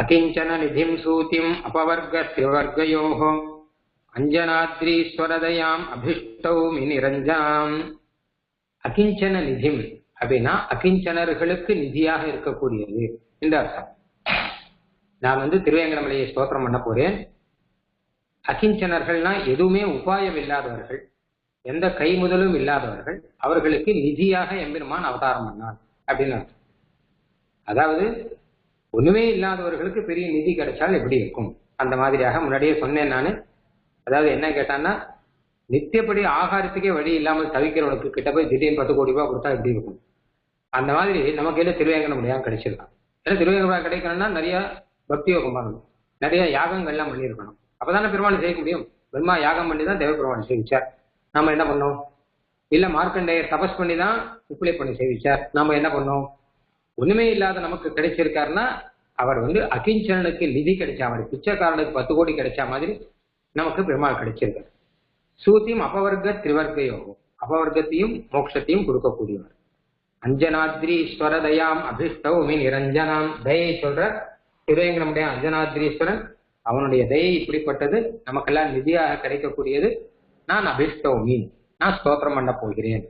அகிஞ்சன நிதிம் சூதிம் அபவர்க திரிவர்கயோः அஞ்சனாத்ரீஸ்வரதயாம் அபிஷ்டௌமி நிரஞ்சாம் அகிஞ்சன நிதிம் அப்படின்னா அகிஞ்சனர்களுக்கு நிதியாக இருக்கக்கூடியது இந்த அர்த்தம். நான் வந்து திருவேங்கடமலையை ஸ்தோத்திரம் பண்ண போறேன். அகிஞ்சனர்கள்னா எதுவுமே உபாயம் இல்லாதவர்கள் எந்த கை முதலும் இல்லாதவர்கள் அவர்களுக்கு நிதியாக எம்பெருமான் அவதாரம் பண்ணான் அப்படின்னு அர்த்தம். அதாவது ஒண்ணுமே இல்லாதவர்களுக்கு பெரிய நிதி கிடைச்சால் எப்படி இருக்கும்? அந்த மாதிரியாக முன்னாடியே சொன்னேன் நான். அதாவது என்ன கேட்டான்னா நித்தியப்படி ஆகாரத்துக்கே வழி இல்லாமல் தவிக்கிறவனுக்கு கிட்ட போய் திடீர்னு பத்து கோடி ரூபாய் கொடுத்தா எப்படி இருக்கும்? அந்த மாதிரி நம்ம கையில திருவேங்கன முடியாம கிடைச்சிருக்கான் ஏன்னா திருவேங்கடம் கிடைக்கணும்னா நிறைய பக்தி யோகம் பண்ணணும். நிறைய யாகங்கள்லாம் பண்ணியிருக்கணும். அப்பதானே பெருமாள் செய்ய முடியும்? பிரம்மா யாகம் பண்ணி தான் தேவபெருமான் சேவிச்சார். நாம என்ன பண்ணோம்? இல்ல மார்க்கண்டேயர் தபஸ் பண்ணி தான் உப்பிளை பண்ணி சேவிச்சார். நாம என்ன பண்ணோம்? ஒண்ணுமே இல்லாத நமக்கு கிடைச்சிருக்காருன்னா அவர் வந்து அகிஞ்சனனுக்கு நிதி கிடைச்ச மாதிரி பிச்சைக்காரனுக்கு பத்து கோடி கிடைச்ச மாதிரி நமக்கு பெருமாள் கிடைச்சிருக்காரு. சூத்தியும் அபவர்க்க திரிவர்க்க அபவர்க்கத்தையும் மோட்சத்தையும் கொடுக்கக்கூடியவர். அஞ்சனாத்ரீஸ்வர தயாம் அபிஷ்டௌமி நிரஞ்சனாம். தயை சொல்ற திருவேங்க நம்முடைய அஞ்சனாத்ரீஸ்வரன் அவனுடைய தயை இப்படிப்பட்டது நமக்கெல்லாம் நிதியாக கிடைக்கக்கூடியது. நான் அபிஷ்டௌமி நான் ஸ்தோத்திரம் பண்ண போகிறேன்.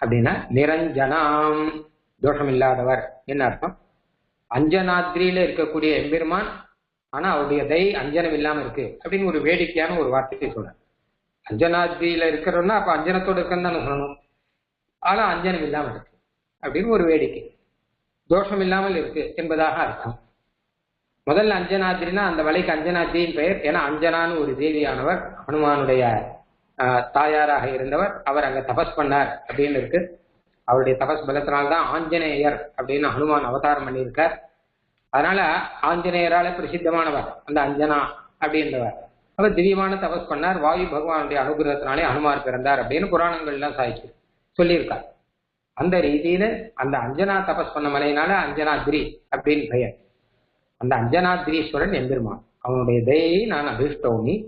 அப்படின்னா நிரஞ்சனாம். தோஷம் இல்லாதவர் என்ன அர்த்தம்? அஞ்சனாத்ரியில இருக்கக்கூடிய எம்பெருமான் ஆனா அவருடைய தயை அஞ்சனம் இல்லாம இருக்கு அப்படின்னு ஒரு வேடிக்கையான ஒரு வார்த்தையை சொல்றேன் அஞ்சனாத்ரியில இருக்கிறோம்னா அப்ப அஞ்சனத்தோடு இருக்குன்னு தானே சொல்லணும். ஆனா அஞ்சனம் இல்லாம இருக்கு அப்படின்னு ஒரு வேடிக்கை. தோஷம் இல்லாமல் இருக்கு என்பதாக அர்த்தம். முதல்ல அஞ்சனாத்ரினா அந்த வலைக்கு அஞ்சனாத்ரியின் பெயர். ஏன்னா அஞ்சனான்னு ஒரு தேவியானவர் ஹனுமானுடைய ஆஹ், தாயாராக இருந்தவர். அவர் அங்க தபஸ் பண்ணார் அப்படின்னு இருக்கு. அவருடைய தபஸ் பலத்தினால்தான் ஆஞ்சநேயர் அப்படின்னு ஹனுமான் அவதாரம் பண்ணியிருக்கார். அதனால ஆஞ்சநேயரால பிரசித்தமானவர். அந்த அஞ்சனா அப்படின்றவர். அவர் திவ்யமான தபஸ் பண்ணார். வாயு பகவானுடைய அனுகிரகத்தினாலே ஹனுமார் பிறந்தார் அப்படின்னு புராணங்கள்லாம் சாய்ச்சி சொல்லியிருக்கார். அந்த ரீதியில அந்த அஞ்சனா தபஸ் பண்ண மலையினால அஞ்சனாத்ரி அப்படின்னு பெயர். அந்த அஞ்சனாத்ரீஸ்வரன் எம்பெருமான். அவனுடைய தயையை நான் அபிஷ்டோமி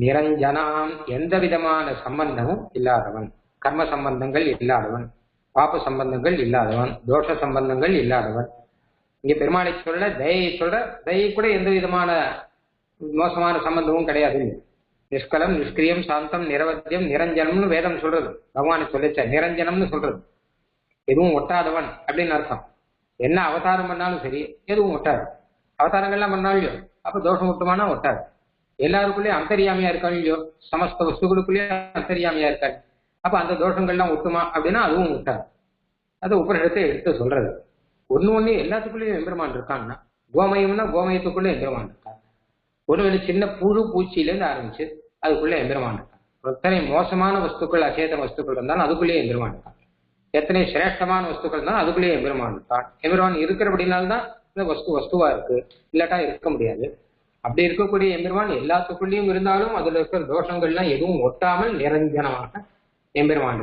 நிரஞ்சனான் எந்த விதமான சம்பந்தமும் இல்லாதவன். கர்ம சம்பந்தங்கள் இல்லாதவன். பாப சம்பந்தங்கள் இல்லாதவன் தோஷ சம்பந்தங்கள் இல்லாதவன். இங்க பெருமாளை சொல்ல தயை சொல்ற தயை கூட எந்த விதமான மோசமான சம்பந்தமும் கிடையாது. நிஷ்கலம் நிஷ்கிரியம் சாந்தம் நிரவத்தியம் நிரஞ்சனம்னு வேதம் சொல்றது. பகவானை சொல்லிச்ச நிரஞ்சனம்னு சொல்றது. எதுவும் ஒட்டாதவன் அப்படின்னு அர்த்தம். என்ன அவதாரம் பண்ணாலும் சரி எதுவும் ஒட்டாது. அவதாரங்கள்லாம் பண்ணாலும் அப்ப தோஷம் ஒட்டுமானா ஒட்டாது. எல்லாருக்குள்ளேயும் அந்தரியாமையா இருக்காங்க இல்லையோ சமஸ்த வஸ்துகளுக்குள்ளேயே அந்தரியாமையா இருக்காரு அப்ப அந்த தோஷங்கள்லாம் ஒட்டுமா அப்படின்னா அதுவும் ஒட்டாது. அது உபரிடத்தை எடுத்து சொல்றது. ஒன்னு ஒண்ணு எல்லாத்துக்குள்ளேயும் எம்பெருமான் இருக்கான்னா கோமயம்னா கோமயத்துக்குள்ள எம்பெருமான் இருக்கான் ஒரு சின்ன புழு பூச்சியில இருந்து ஆரம்பிச்சு அதுக்குள்ள எம்பெருமான் இருக்கான் எத்தனை மோசமான வஸ்துக்கள் அசேத வஸ்துக்கள் இருந்தாலும் அதுக்குள்ளேயே எம்பெருமான் இருக்கான் எத்தனை சிரேஷ்டமான வஸ்துக்கள் இருந்தாலும் அதுக்குள்ளேயே எம்பெருமான் இருக்கான் எம்பெருமான் இருக்கிறபடினால்தான் இந்த வஸ்து வஸ்துவா இருக்கு. இல்லாட்டா இருக்க முடியாது. அப்படி இருக்கக்கூடிய எம்பெருமான் எல்லாத்துக்குள்ளேயும் இருந்தாலும் அதுல இருக்கிற தோஷங்கள்லாம் எதுவும் ஒட்டாமல் நிரஞ்சனமாக எம்பெருமான் இருக்கு